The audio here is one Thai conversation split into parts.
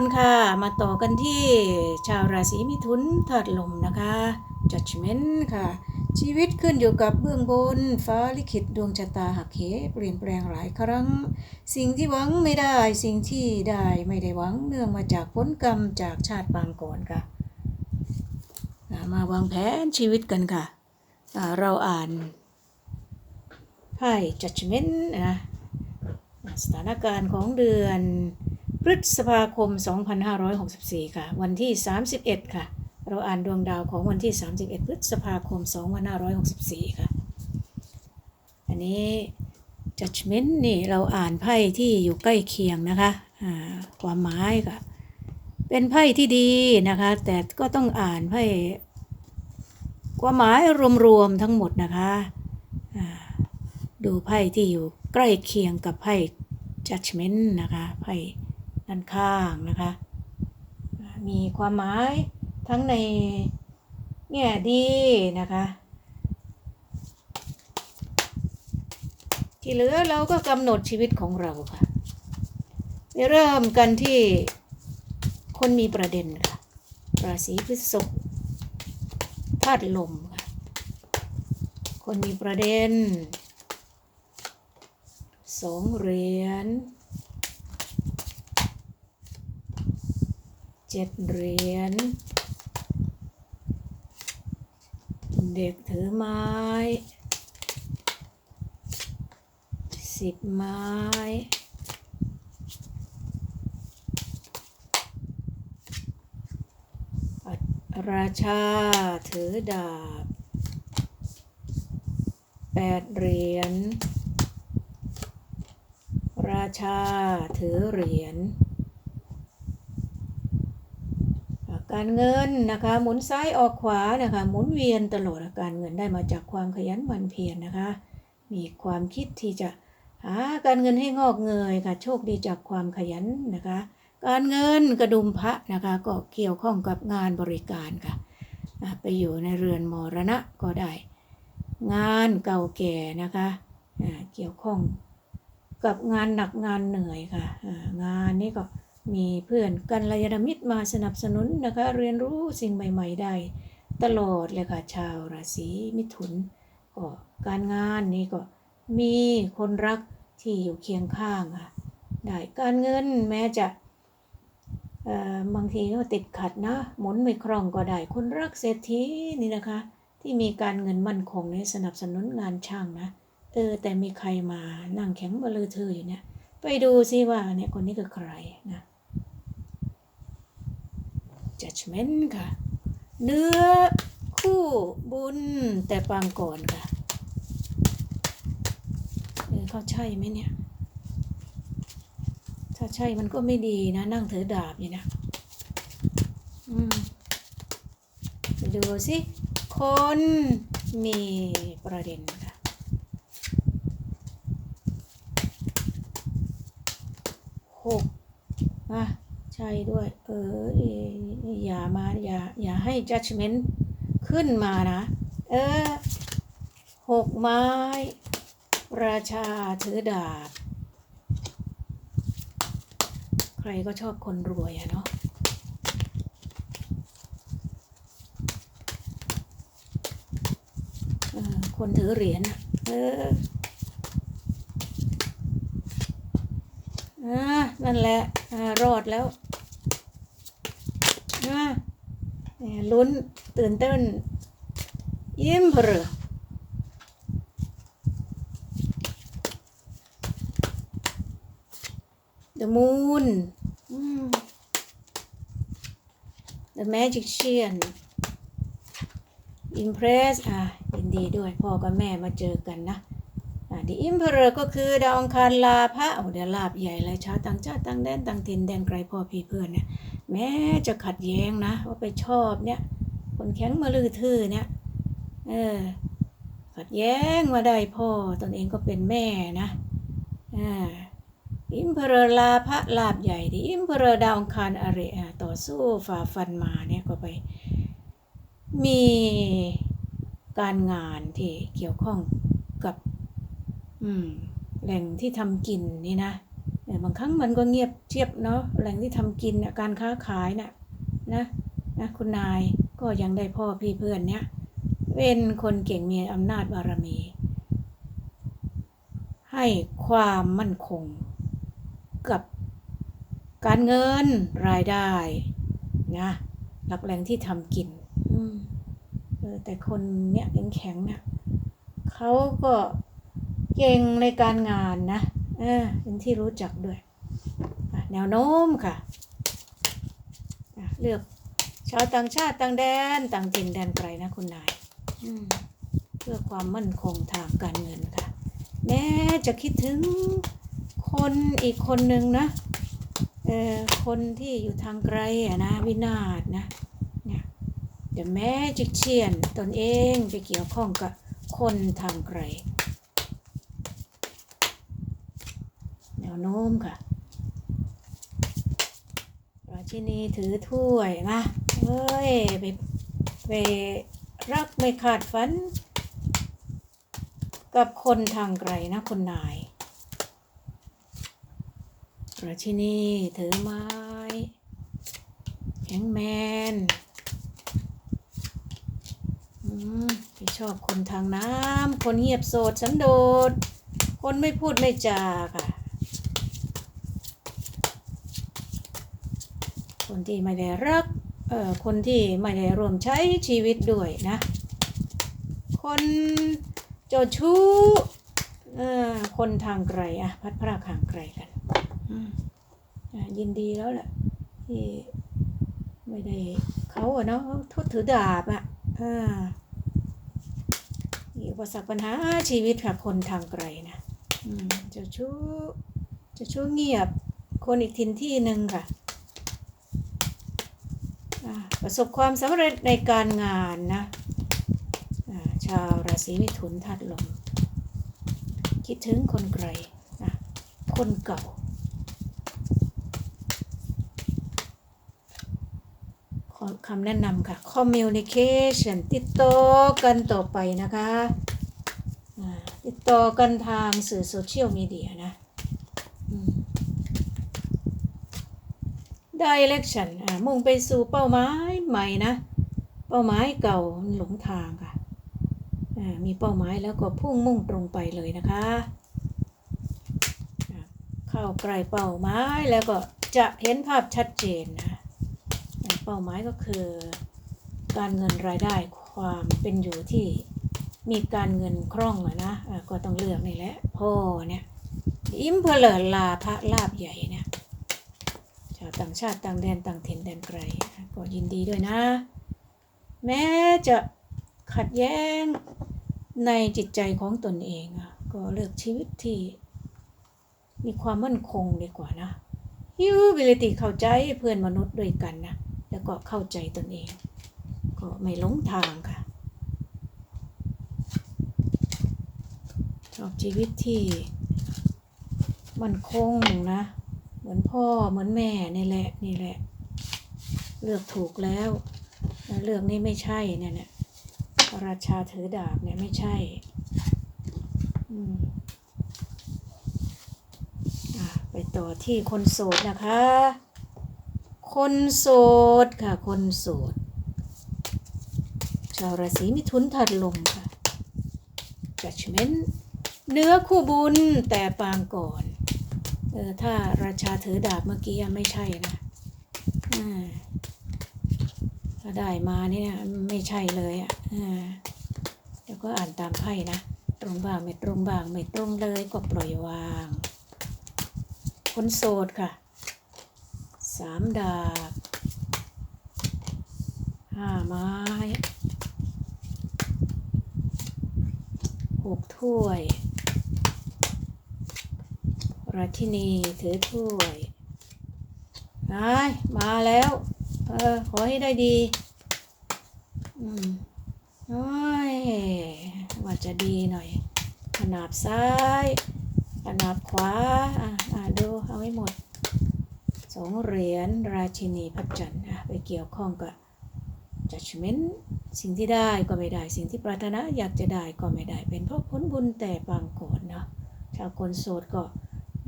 นคนค่ะมาต่อกันที่ชาวราศีมิถุนธาตุลมนะคะ judgment ค่ะ ชีวิตขึ้นอยู่กับเบื้องบน ฟ้าลิขิตดวงชะตาหักเหเปลี่ยนแปลงหลายครั้ง สิ่งที่หวังไม่ได้สิ่งที่ได้ไม่ได้หวังเนื่องมาจากผลกรรมจากชาติปางก่อนค่ะมาวางแผนชีวิตกันค่ะ เราอ่านไพ่ judgment นะสถานการณ์ของเดือน พฤษภาคม 2564 ค่ะ วันที่ 31 ค่ะ เราอ่านดวงดาวของวันที่ 31 พฤษภาคม 2564 ค่ะ อันนี้ judgment นี่เราอ่านไพ่ที่อยู่ใกล้เคียงนะคะอ่าความหมายค่ะ เป็นไพ่ที่ดีนะคะ แต่ก็ต้องอ่านไพ่ความหมายรวมๆทั้งหมดนะคะอ่าดูไพ่ที่อยู่ใกล้เคียงกับไพ่ judgment นะคะไพ่ ด้านข้างนะคะ มีความหมายทั้งในแง่ดีนะคะที่เหลือเราก็กำหนดชีวิตของเราค่ะเริ่มกันที่คนมีประเด็นค่ะ ราศีพฤษภธาตุลมค่ะ คนมีประเด็นสองเหรียญ จ็ดเหรียญ เด็กถือไม้สิบไม้ราชาถือดาบแปดเหรียญ ราชาถือเหรียญอ่า การเงินนะคะหมุนซ้ายออกขวานะคะหมุนเวียนตลอดการเงินได้มาจากความขยันหมั่นเพียรนะคะ มีความคิดที่จะหาการเงินให้งอกเงยค่ะโชคดีจากความขยันนะคะ การเงินกระดุมพระนะคะก็เกี่ยวข้องกับงานบริการค่ะไปอยู่ในเรือนมรณะก็ได้ งานเก่าแก่นะคะเกี่ยวข้องกับงานหนักงานเหนื่อยค่ะงานนี้ก็ มีเพื่อนกันลยาณมิตรมาสนับสนุนนะคะ เรียนรู้สิ่งใหม่ ๆ ได้ ตลอดเลยค่ะชาวราศีมิถุนก็การงานนี้ก็มีคนรักที่อยู่เคียงข้างค่ะได้การเงินแม้จะเอ่อบางทีก็ติดขัดนะ หมุนไม่คล่องก็ได้ คนรักเศรษฐีนี่นะคะ ที่มีการเงินมั่นคงในสนับสนุนงานช่างนะเออแต่มีใครมานั่งแข็งบลือเธออยู่เนี่ย ไปดูซิว่าเนี่ยคนนี้คือใครนะ judgment ค่ะ เนื้อคู่บุญแต่ปางก่อนค่ะเออเขาใช่ไหมเนี่ย ถ้าใช่มันก็ไม่ดีนะ นั่งถือดาบอยู่นะ อืมดูสิ คนมีประเด็นค่ะหกอะใช่ด้วย เออ เออย่ามาอย่าอย่าให้ judgment ขึ้นมานะ เออหกไม้ ราชาถือดาบ ใครก็ชอบคนรวยอะเนาะออคนถือเหรียญเอออ่านั่นแหละ อ่ารอดแล้วอ่าเนี่ย ลุ้นตื่นเต้นยิ้มเพรอ The moon อืม The magician impress อะยินดีด้วยพ่อกับแม่มาเจอกันนะอ่า The Emperor ก็คือดาวอังคารลาพระโอ้เดี๋ยวลาบใหญ่เลยชาวต่างชาติต่างแดนต่างถิ่นแดนไกลพ่อพี่เพื่อนเนี่ย แม้จะขัดแย้งนะ ว่าไปชอบเนี่ยคนแข็งมาลือทื่อเนี่ยเออขัดแย้งมาได้พ่อตนเองก็เป็นแม่นะอ่าอิมเพรลาพระลาบใหญ่ดิอิมเพรดาวังคารอะไรอ่ต่อสู้ฝ่าฟันมาเนี่ยก็ไป มีการงานที่เกี่ยวข้องกับแหล่งที่ทำกินนี่นะ เแต่บางครั้งมันก็เงียบเชียบเนาะแหล่งที่ทำกินน่ะการค้าขายน่ะนะนะคุณนายก็ยังได้พ่อพี่เพื่อนเนี่ยเป็นคนเก่งมีอำนาจบารมี ให้ความมั่นคงกับการเงินรายได้นะหลักแหล่งที่ทำกินเออแต่คนเนี้ยแข็งๆเนี่ยเขาก็เก่งในการงานนะ เออเป็นที่รู้จักด้วยอะแนวโน้มค่ะอะ เลือกชาวต่างชาติต่างแดน ต่างถิ่นแดนไกลนะคุณนายอืมเพื่อความมั่นคงทางการเงินค่ะ แม้จะคิดถึงคนอีกคนหนึ่งนะเออคนที่อยู่ทางไกลอะนะวินาศนะเนี่ยแต่แม้จิกเชียนตนเองไปเกี่ยวข้องกับคนทางไกล แนว โน้มค่ะ ราชินีถือถ้วยนะเฮ้ยไปไปรักไม่ขาดฝัน กับคนทางไกลนะคนนาย ราชินีถือไม้ แข็งแมนอืมพี่ชอบคนทางน้ำ คนเงียบโสดสันโดษคนไม่พูดไม่จาค่ะ คน ที่ไม่ได้รักเอ่อคนที่ไม่ได้ร่วมใช้ชีวิตด้วยนะ คนเจ้าชู้เอ่อคนทางไกลอะพัดพรากห่างไกลกันอะยินดีแล้วแหละที่ไม่ได้เขาอะเนาะทุดถือดาบอะอ่ามีอุปสรรคปัญหาชีวิตค่ะคนทางไกลนะอืมเจะชู้เจะชู้เงียบ คนอีกทินที่หนึ่งค่ะ ประสบความสำเร็จในการงานนะชาวราศีมิถุนธาตุลม คิดถึงคนไกลนะคนเก่า คำแนะนำค่ะ communication ติดต่อกันต่อไปนะคะ ติดต่อกันทางสื่อโซเชียลมีเดียนะอืม direction อ่ามุ่งไปสู่เป้าหมายใหม่นะ เป้าหมายเก่ามันหลงทางค่ะอ่ามีเป้าหมายแล้วก็พุ่งมุ่งตรงไปเลยนะคะ เข้าใกล้เป้าหมายแล้วก็จะเห็นภาพชัดเจนนะเป้าหมายก็คือ การเงินรายได้ความเป็นอยู่ที่มีการเงินคล่องอะนะอะก็ต้องเลือกนี่แหละพ่อเนี่ยอิมเพลลาพระลาบใหญ่เนี่ย ต่างชาติต่างแดนต่างถิ่นแดนไกลก็ยินดีด้วยนะ แม้จะขัดแย้งในจิตใจของตนเองก็เลือกชีวิตที่มีความมั่นคงดีกว่านะ humility เข้าใจเพื่อนมนุษย์ด้วยกันนะแล้วก็เข้าใจตนเอง ก็ไม่หลงทางค่ะชอบชีวิตที่มั่นคงนะ พ่อเหมือนแม่นี่แหละนี่แหละ เลือกถูกแล้วเลือกนี่ไม่ใช่เนี่ยเนี่ยราชาถือดาบเนี่ยไม่ใช่อืมอะไปต่อที่คนโสดนะคะ คนโสดค่ะ คนโสด ชาวราศีมิถุนถัดลมค่ะ judgment เนื้อคู่บุญแต่ปางก่อน เออถ้าราชาถือดาบเมื่อกี้ไม่ใช่นะอ่าถ้าได้มาเนี่ยไม่ใช่เลยอะอ่าเดี๋ยวก็อ่านตามไพ่นะ ตรงบ้างไม่ตรงบ้างไม่ตรงเลยก็ปล่อยวาง คนโสดค่ะสามดาบห้าไม้หกถ้วย ราชินีถือถ้วยนายมาแล้ว เออ ขอให้ได้ดี อืมโอ้ยว่าจะดีหน่อย ขนาบซ้าย ขนาบขวา อะอะดู เอาให้หมด สองเหรียญราชินีพระจันทร์อะไปเกี่ยวข้องกับ judgment สิ่งที่ได้ก็ไม่ได้ สิ่งที่ปรารถนาอยากจะได้ก็ไม่ได้ เป็นเพราะผลบุญแต่ปางก่อนเนาะชาวคนโสดก็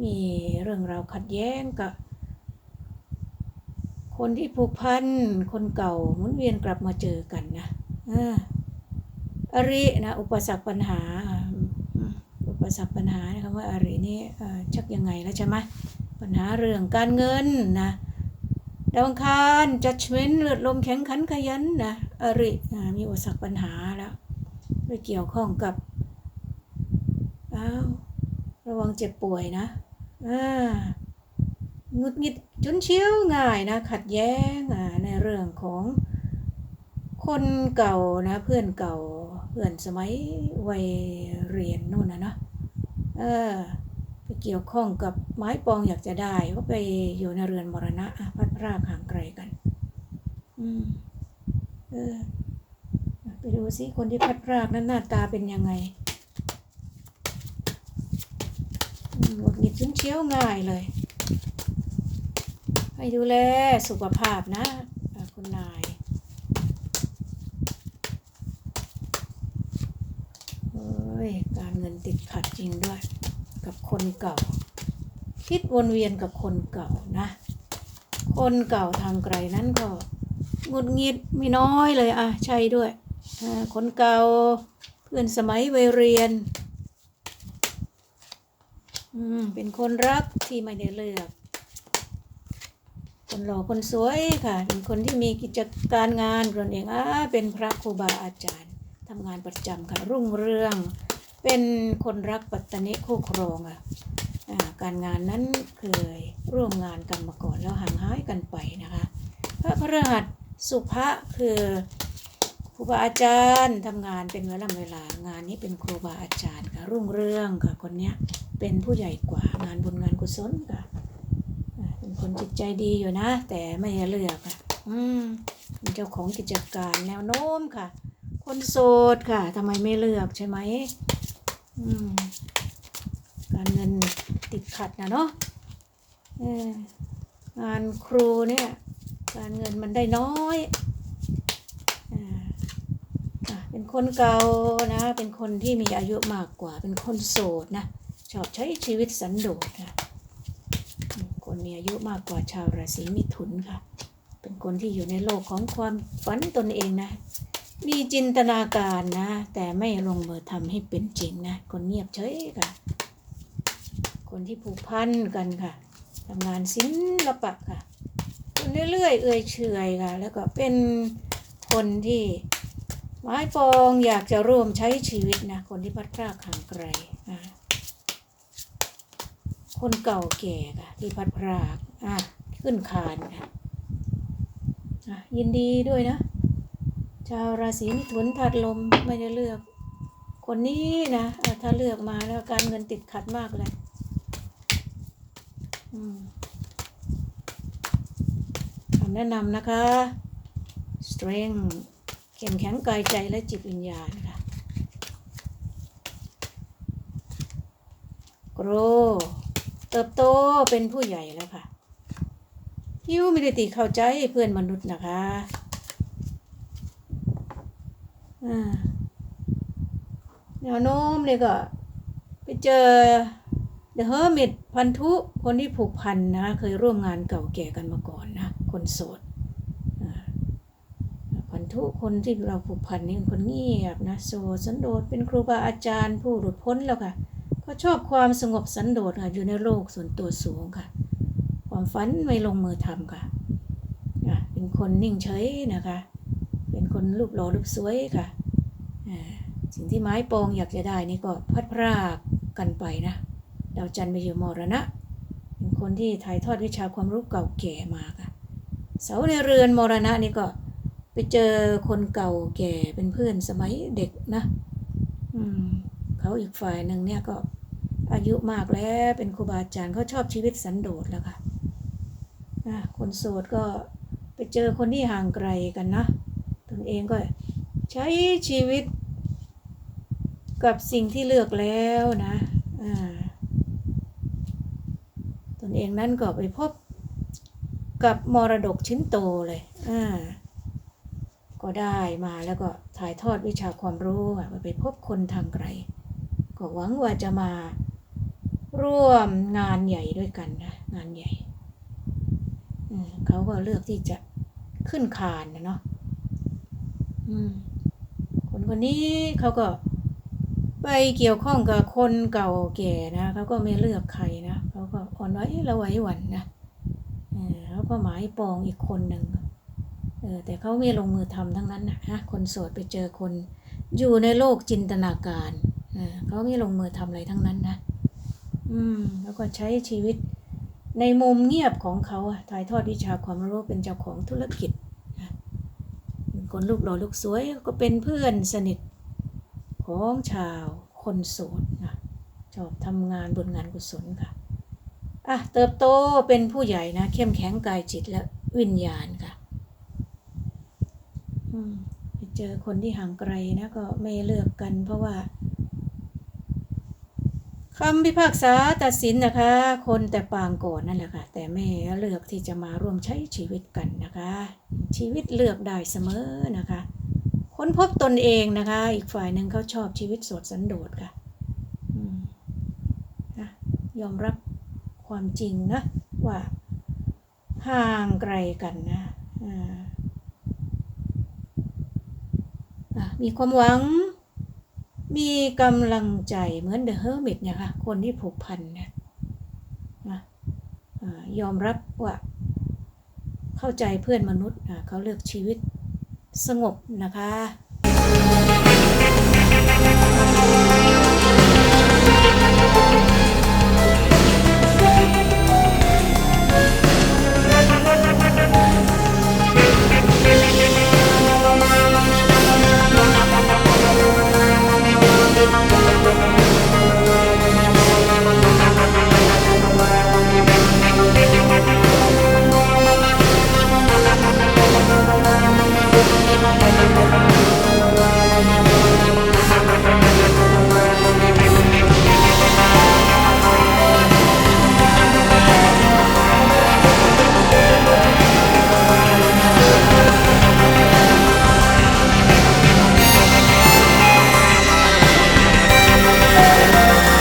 มีเรื่องราวขัดแย้งกับ คนที่ผูกพัน คนเก่าหมุนเวียนกลับมาเจอกันนะอารินะอุปสรรคปัญหา อุปสรรคปัญหาคำว่าอรินี่ชักยังไงแล้วใช่ไหมปัญหาเรื่องการเงินนะดาวอังคาร judgment เลือดลมแข็งขันขยันนะอริมีอุปสรรคปัญหาแล้วไปเกี่ยวข้องกับอ้าวระวังเจ็บป่วยนะ หงุดหงิดจุนเชี่ยวง่ายนะ ขัดแย้งในเรื่องของคนเก่านะเพื่อนเก่าเพื่อนสมัยวัยเรียนนู่นนะเนาะเออไปเกี่ยวข้องกับไม้ปองอยากจะได้ว่าไปอยู่ในเรือนมรณะอะพัดพรากห่างไกลกัน อืมเออไปดูสิคนที่พัดพรากนั้นหน้าตาเป็นยังไงอืม หงุดหงิดจุนเชียวง่ายเลย ให้ดูแลสุขภาพนะคุณนายเฮ้ย การเงินติดขัดจริงด้วย กับคนเก่า คิดวนเวียนกับคนเก่านะ คนเก่าทางไกลนั้นก็หงุดหงิดไม่น้อยเลยอะใช่ด้วย คนเก่าเพื่อนสมัยวัยเรียน เป็นคนรักที่ไม่ได้เลือก คนหล่อคนสวยค่ะ เป็นคนที่มีกิจการงานตนเองอ่าเป็นพระครูบาอาจารย์ทำงานประจำค่ะ รุ่งเรือง เป็นคนรักปัตตนิคู่ครองอะการงานนั้นเคยร่วมงานกันมาก่อนแล้วห่างหายกันไปนะคะ พระพฤหัสสุภะคือ รูบาอาจารย์ทำงานเป็นเวลาเวลางานนี้เป็นครูบาอาจารย์ค่ะรุ่งเรื่องค่ะคนเนี้ยเป็นผู้ใหญ่กว่างานบุญงานกุศลค่ะเป็นคนจิตใจดีอยู่นะ แต่ไม่ได้เลือกอะ อืมเป็นเจ้าของกิจการแนวโน้มค่ะ คนโสดค่ะทำไมไม่เลือกใช่ไหมอืมการเงินติดขัดนะเนาะงานครูเนี่ย การเงินมันได้น้อย เป็นคนเก่านะ เป็นคนที่มีอายุมากกว่า เป็นคนโสดนะ ชอบใช้ชีวิตสันโดษค่ะคนมีอายุมากกว่าชาวราศีมิถุนค่ะ เป็นคนที่อยู่ในโลกของความฝันตนเองนะ มีจินตนาการนะ แต่ไม่ลงมือทำให้เป็นจริงนะ คนเงียบเฉยค่ะ คนที่ผูกพันกันค่ะทำงานศิลปะค่ะ คนเรื่อยๆ เอื่อยเฉยค่ะ แล้วก็เป็นคนที่ ไม้ปองอยากจะร่วมใช้ชีวิตนะ คนที่พัดพรากห่างไกลอะคนเก่าแก่ค่ะที่พัดพรากอะขึ้นคานค่ะอะยินดีด้วยนะ ชาวราศีมิถุนถัดลมไม่ได้เลือก คนนี้นะะถ้าเลือกมาแล้วการเงินติดขัดมากเลยคำแนะนำนะคะ strength เข้มแข็งกายใจและจิตวิญญาณค่ะ grow เติบโตเป็นผู้ใหญ่แล้วค่ะฮิวม่ได้ติเข้าใจเพื่อนมนุษย์นะคะอ่าแนวโน้มเลยก็ไปเจอ The Hermit พันธุคนที่ผูกพันนะ เคยร่วมงานเก่าแก่กันมาก่อนนะ คนโสด พันธุคนที่เราผูกพันนี่เป็นคนเงียบนะโสดสันโดษเป็นครูบาอาจารย์ผู้หลุดพ้นแล้วค่ะเขาชอบความสงบสันโดษค่ะ อยู่ในโลกส่วนตัวสูงค่ะ ความฝันไม่ลงมือทำค่ะอะเป็นคนนิ่งเฉยนะคะ เป็นคนรูปหล่อรูปสวยค่ะสิ่งที่ไม้ปองอยากจะได้นี่ก็พัดพรากกันไปนะดาวจันทร์ไปอยู่มรณะ เป็นคนที่ถ่ายทอดวิชาความรู้เก่าแก่มาค่ะ เสาในเรือนมรณะนี่ก็ ไปเจอคนเก่าแก่เป็นเพื่อนสมัยเด็กนะ อืม เขาอีกฝ่ายหนึ่งเนี่ยก็อายุมากแล้วเป็นครูบาอาจารย์เขาชอบชีวิตสันโดษแล้วค่ะนะคนโสดก็ไปเจอคนที่ห่างไกลกันนะตนเองก็ใช้ชีวิต กับสิ่งที่เลือกแล้วนะอ่าตนเองนั้นก็ไปพบกับมรดกชิ้นโตเลยอ่า ก็ได้มาแล้วก็ถ่ายทอดวิชาความรู้ไปพบคนทางไกล ก็หวังว่าจะมาร่วมงานใหญ่ด้วยกันนะงานใหญ่เขาก็เลือกที่จะขึ้นคานนะเนาะคนคนนี้เขาก็ไปเกี่ยวข้องกับคนเก่าแก่นะเขาก็ไม่เลือกใครนะเขาก็อ่อนไหวละไหวหวั่นนะเขาก็หมายปองอีกคนหนึ่ง เออแต่เขาไม่ลงมือทำทั้งนั้นนะฮะคนโสดไปเจอคนอยู่ในโลกจินตนาการเออเขาไม่ลงมือทำอะไรทั้งนั้นนะอืมแล้วก็ใช้ชีวิตในมุมเงียบของเขาอะถ่ายทอดวิชาความรู้เป็นเจ้าของธุรกิจคนลูกหล่อลูกสวยก็เป็นเพื่อนสนิทของชาวคนโสดนะชอบทำงานบนงานกุศลค่ะอะ เติบโตเป็นผู้ใหญ่นะ เข้มแข็งกายจิตและวิญญาณค่ะ เจอคนที่ห่างไกลนะก็ไม่เลือกกัน เพราะว่าคำพิพากษาตัดสินนะคะ คนแต่ปางก่อนนั่นแหละค่ะ แต่แม่เลือกที่จะมาร่วมใช้ชีวิตกันนะคะ ชีวิตเลือกได้เสมอนะคะ ค้นพบตนเองนะคะ อีกฝ่ายหนึ่งเขาชอบชีวิตสดสันโดษค่ะนะยอมรับความจริงนะว่าห่างไกลกันนะอ่าอะ มีความหวัง มีกำลังใจเหมือนเดอะเฮอร์มิตเนี่ยค่ะ คนที่ผูกพันเนี่ยนะยอมรับว่าเข้าใจเพื่อนมนุษย์เขาเลือกชีวิตสงบนะคะ